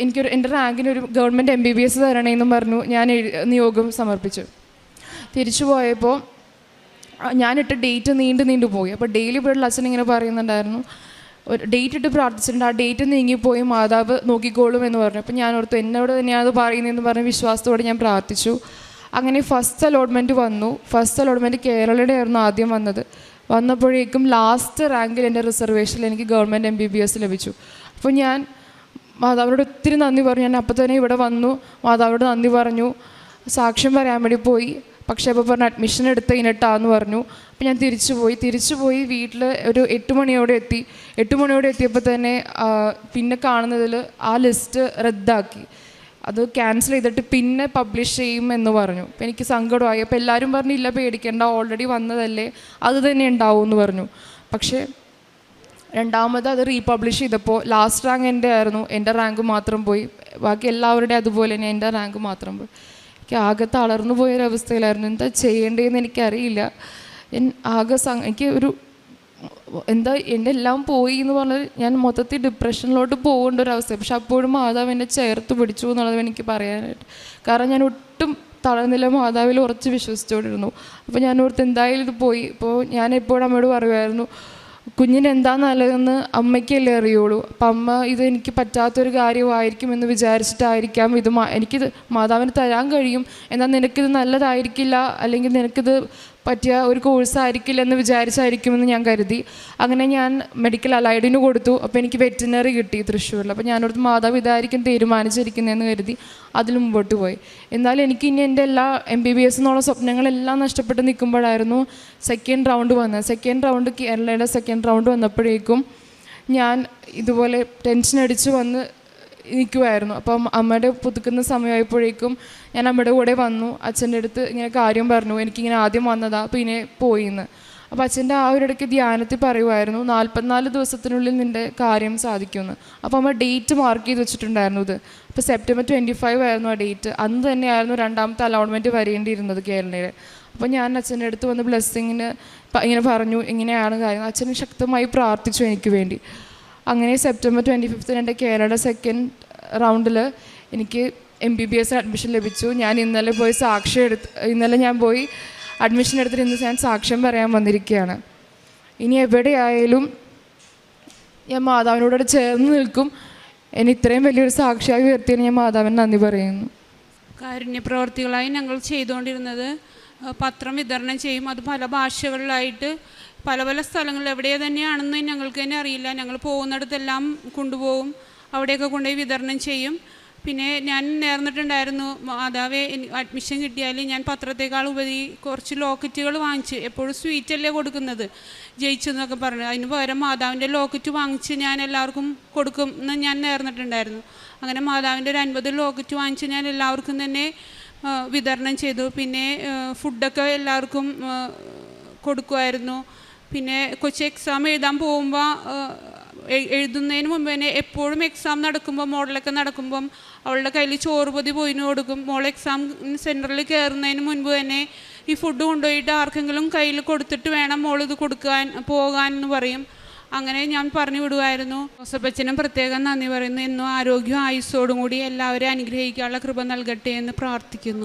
എനിക്കൊരു എന്റെ റാങ്കിന് ഒരു government M B B S തരണേന്നും പറഞ്ഞു ഞാൻ നിയോഗം സമർപ്പിച്ചു. തിരിച്ചു പോയപ്പോൾ ഞാനിട്ട് ഡേറ്റ് നീണ്ടു നീണ്ടു പോയി. അപ്പോൾ ഡെയിലി ഇവിടെയുള്ള അച്ഛൻ ഇങ്ങനെ പറയുന്നുണ്ടായിരുന്നു ഒരു ഡേറ്റ് ഇട്ട് പ്രാർത്ഥിച്ചിട്ടുണ്ട്. ആ ഡേറ്റ് നീങ്ങിപ്പോയി മാതാവ് നോക്കിക്കോളും എന്ന് പറഞ്ഞു. അപ്പോൾ ഞാൻ ഓർത്തു എന്നോട് തന്നെയാണ് പറയുന്നതെന്ന് പറഞ്ഞ് വിശ്വാസത്തോടെ ഞാൻ പ്രാർത്ഥിച്ചു. അങ്ങനെ ഫസ്റ്റ് അലോട്ട്മെന്റ് വന്നു. ഫസ്റ്റ് അലോട്ട്മെന്റ് കേരളയുടെ ആയിരുന്നു ആദ്യം വന്നത്. വന്നപ്പോഴേക്കും ലാസ്റ്റ് റാങ്കിൽ എന്റെ റിസർവേഷനിൽ എനിക്ക് government M B B S ലഭിച്ചു. അപ്പോൾ ഞാൻ മാതാവിനോട് ഒത്തിരി നന്ദി പറഞ്ഞു. ഞാൻ അപ്പം തന്നെ ഇവിടെ വന്നു. മാതാവിനോട് നന്ദി പറഞ്ഞു. സാക്ഷ്യം പറയാൻ വേണ്ടി പോയി. പക്ഷേ അപ്പോൾ പറഞ്ഞു അഡ്മിഷൻ എടുത്ത് കഴിഞ്ഞിട്ടാന്ന് പറഞ്ഞു. അപ്പോൾ ഞാൻ തിരിച്ചു പോയി തിരിച്ചു പോയി വീട്ടിൽ ഒരു എട്ട് മണിയോടെ എത്തി. എട്ട് മണിയോടെ എത്തിയപ്പോൾ തന്നെ പിന്നെ കാണുന്നതിൽ ആ ലിസ്റ്റ് റദ്ദാക്കി. അത് ക്യാൻസൽ ചെയ്തിട്ട് പിന്നെ പബ്ലിഷ് ചെയ്യും എന്ന് പറഞ്ഞു. അപ്പോൾ എനിക്ക് സങ്കടമായി. അപ്പോൾ എല്ലാവരും പറഞ്ഞു ഇല്ല പേടിക്കേണ്ട. ഓൾറെഡി വന്നതല്ലേ. അത് തന്നെ ഉണ്ടാവും എന്ന് പറഞ്ഞു. പക്ഷേ രണ്ടാമത് അത് റീപബ്ലിഷ് ചെയ്തപ്പോൾ ലാസ്റ്റ് റാങ്ക് എന്റെ ആയിരുന്നു. എന്റെ റാങ്ക് മാത്രം പോയി. ബാക്കി എല്ലാവരുടെയും അതുപോലെ തന്നെ എന്റെ റാങ്ക് മാത്രം പോയി. എനിക്ക് ആകെ തളർന്നു പോയൊരവസ്ഥയിലായിരുന്നു എന്താ ചെയ്യേണ്ടതെന്ന് എനിക്കറിയില്ല. ആകെ എനിക്ക് ഒരു എന്താ എന്റെ എല്ലാം പോയി എന്ന് പറഞ്ഞാൽ ഞാൻ മൊത്തത്തിൽ ഡിപ്രഷനിലോട്ട് പോകേണ്ട ഒരു അവസ്ഥ പക്ഷെ അപ്പോഴും മാതാവ് എന്നെ ചേർത്ത് പിടിച്ചു എന്നുള്ളത് എനിക്ക് പറയാനായിട്ട്. കാരണം ഞാൻ ഒട്ടും തളർന്നില്ല. മാതാവിൽ ഉറച്ച് വിശ്വസിച്ചുകൊണ്ടിരുന്നു. അപ്പോൾ ഞാൻ ഓർത്ത് എന്തായാലും ഇത് പോയി. ഇപ്പോൾ ഞാൻ എപ്പോഴും അമ്മയോട് പറയുമായിരുന്നു കുഞ്ഞിന് എന്താ നല്ലതെന്ന് അമ്മയ്ക്കല്ലേ അറിയുള്ളൂ. അപ്പം അമ്മ ഇത് എനിക്ക് പറ്റാത്തൊരു കാര്യമായിരിക്കും എന്ന് വിചാരിച്ചിട്ടായിരിക്കാം ഇത് എനിക്കിത് മാതാവിന് തരാൻ കഴിയും. എന്നാൽ നിനക്കിത് നല്ലതായിരിക്കില്ല അല്ലെങ്കിൽ നിനക്കിത് പറ്റിയ ഒരു കോഴ്സ് ആയിരിക്കില്ല എന്ന് വിചാരിച്ചായിരിക്കുമെന്ന് ഞാൻ കരുതി. അങ്ങനെ ഞാൻ മെഡിക്കൽ അലൈഡിന് കൊടുത്തു. അപ്പോൾ എനിക്ക് വെറ്റിനറി കിട്ടി തൃശ്ശൂരിൽ അപ്പോൾ ഞാനോടത്ത് മാതാവ് തീരുമാനിച്ചിരിക്കുന്നതെന്ന് കരുതി അതിൽ മുമ്പോട്ട് പോയി. എന്നാൽ എനിക്ക് ഇനി എന്റെ എല്ലാ എം ബി ബി എസ് എന്നുള്ള സ്വപ്നങ്ങളെല്ലാം നഷ്ടപ്പെട്ട് നിൽക്കുമ്പോഴായിരുന്നു സെക്കൻഡ് റൗണ്ട് വന്നത്. സെക്കൻഡ് റൗണ്ട് കേരളയുടെ സെക്കൻഡ് റൗണ്ട് വന്നപ്പോഴേക്കും ഞാൻ ഇതുപോലെ ടെൻഷൻ അടിച്ച് വന്ന് നിൽക്കുമായിരുന്നു അപ്പം അമ്മയുടെ പുതുക്കുന്ന സമയമായപ്പോഴേക്കും ഞാൻ അമ്മയുടെ കൂടെ വന്നു. അച്ഛന്റെ അടുത്ത് ഇങ്ങനെ കാര്യം പറഞ്ഞു. എനിക്കിങ്ങനെ ആദ്യം വന്നതാ പിന്നെ പോയിന്ന്. അപ്പോൾ അച്ഛന്റെ ആ ഒരു ഇടയ്ക്ക് ധ്യാനത്തിൽ പറയുമായിരുന്നു നാൽപ്പത്തിനാല് ദിവസത്തിനുള്ളിൽ നിന്റെ കാര്യം സാധിക്കുമെന്ന്. അപ്പോൾ അമ്മ ഡേറ്റ് മാർക്ക് ചെയ്ത് വെച്ചിട്ടുണ്ടായിരുന്നു ഇത്. അപ്പോൾ സെപ്റ്റംബർ ട്വന്റി ഫൈവ് ആയിരുന്നു ആ ഡേറ്റ്. അന്ന് തന്നെയായിരുന്നു രണ്ടാമത്തെ അലോട്ട്മെന്റ് വരേണ്ടിയിരുന്നത് കേരളയിൽ. അപ്പോൾ ഞാൻ അച്ഛന്റെ അടുത്ത് വന്ന് ബ്ലെസ്സിങ്ങിന് ഇങ്ങനെ പറഞ്ഞു ഇങ്ങനെയാണ് കാര്യം. അച്ഛൻ ശക്തമായി പ്രാർത്ഥിച്ചു എനിക്ക് വേണ്ടി. അങ്ങനെ സെപ്റ്റംബർ ട്വന്റി ഫിഫ്ത്തിന് എന്റെ കേരള സെക്കൻഡ് റൗണ്ടിൽ എനിക്ക് M B B S admission ലഭിച്ചു. ഞാൻ ഇന്നലെ പോയി സാക്ഷ്യം എടുത്ത് ഇന്നലെ ഞാൻ പോയി അഡ്മിഷൻ എടുത്തിട്ട് ഇന്ന് ഞാൻ സാക്ഷ്യം പറയാൻ വന്നിരിക്കുകയാണ് ഇനി എവിടെയായാലും ഞാൻ മാതാവിനോട് ചേർന്ന് നിൽക്കും. എന്നെ ഇത്രയും വലിയൊരു സാക്ഷിയായി ഉയർത്തിയതിന് ഞാൻ മാതാവിന് നന്ദി പറയുന്നു. കാരുണ്യ പ്രവർത്തികളായി ഞങ്ങൾ ചെയ്തുകൊണ്ടിരുന്നത് പത്രം വിതരണം ചെയ്യും. അത് പല ഭാഷകളിലായിട്ട് പല പല സ്ഥലങ്ങളിൽ എവിടെ തന്നെയാണെന്ന് ഞങ്ങൾക്ക് തന്നെ അറിയില്ല. ഞങ്ങൾ പോകുന്നിടത്തെല്ലാം കൊണ്ടുപോകും. അവിടെയൊക്കെ കൊണ്ടുപോയി വിതരണം ചെയ്യും. പിന്നെ ഞാൻ നേർന്നിട്ടുണ്ടായിരുന്നു മാതാവെ അഡ്മിഷൻ കിട്ടിയാൽ ഞാൻ പത്രത്തേക്കാൾ ഉപരി കുറച്ച് ലോക്കറ്റുകൾ വാങ്ങിച്ച് എപ്പോഴും സ്വീറ്റല്ലേ കൊടുക്കുന്നത്? ജയിച്ചു എന്നൊക്കെ പറഞ്ഞു. അതിന് പകരം മാതാവിന്റെ ലോക്കറ്റ് വാങ്ങിച്ച് ഞാൻ എല്ലാവർക്കും കൊടുക്കും എന്ന് ഞാൻ നേർന്നിട്ടുണ്ടായിരുന്നു. അങ്ങനെ മാതാവിന്റെ ഒരു അൻപത് ലോക്കറ്റ് വാങ്ങിച്ച് ഞാൻ എല്ലാവർക്കും തന്നെ വിതരണം ചെയ്തു. പിന്നെ ഫുഡൊക്കെ എല്ലാവർക്കും കൊടുക്കുമായിരുന്നു. പിന്നെ കൊച്ചി എക്സാം എഴുതാൻ പോകുമ്പോൾ എഴുതുന്നതിന് മുമ്പ് തന്നെ എപ്പോഴും എക്സാം നടക്കുമ്പോൾ മോഡലൊക്കെ നടക്കുമ്പം അവളുടെ കയ്യിൽ ചോറ് പൊതി പോയിന് കൊടുക്കും. മോൾ എക്സാം സെന്ററിൽ കയറുന്നതിന് മുൻപ് തന്നെ ഈ ഫുഡ് കൊണ്ടുപോയിട്ട് ആർക്കെങ്കിലും കയ്യിൽ കൊടുത്തിട്ട് വേണം മോൾ ഇത് കൊടുക്കാൻ പോകാൻ എന്ന് പറയും. അങ്ങനെ ഞാൻ പറഞ്ഞു വിടുമായിരുന്നു ജോസഫച്ചനും പ്രത്യേകം നന്ദി പറയുന്നു. എന്നും ആരോഗ്യവും ആയുസ്സോടും കൂടി എല്ലാവരെയും അനുഗ്രഹിക്കാനുള്ള കൃപ നൽകട്ടെ എന്ന് പ്രാർത്ഥിക്കുന്നു.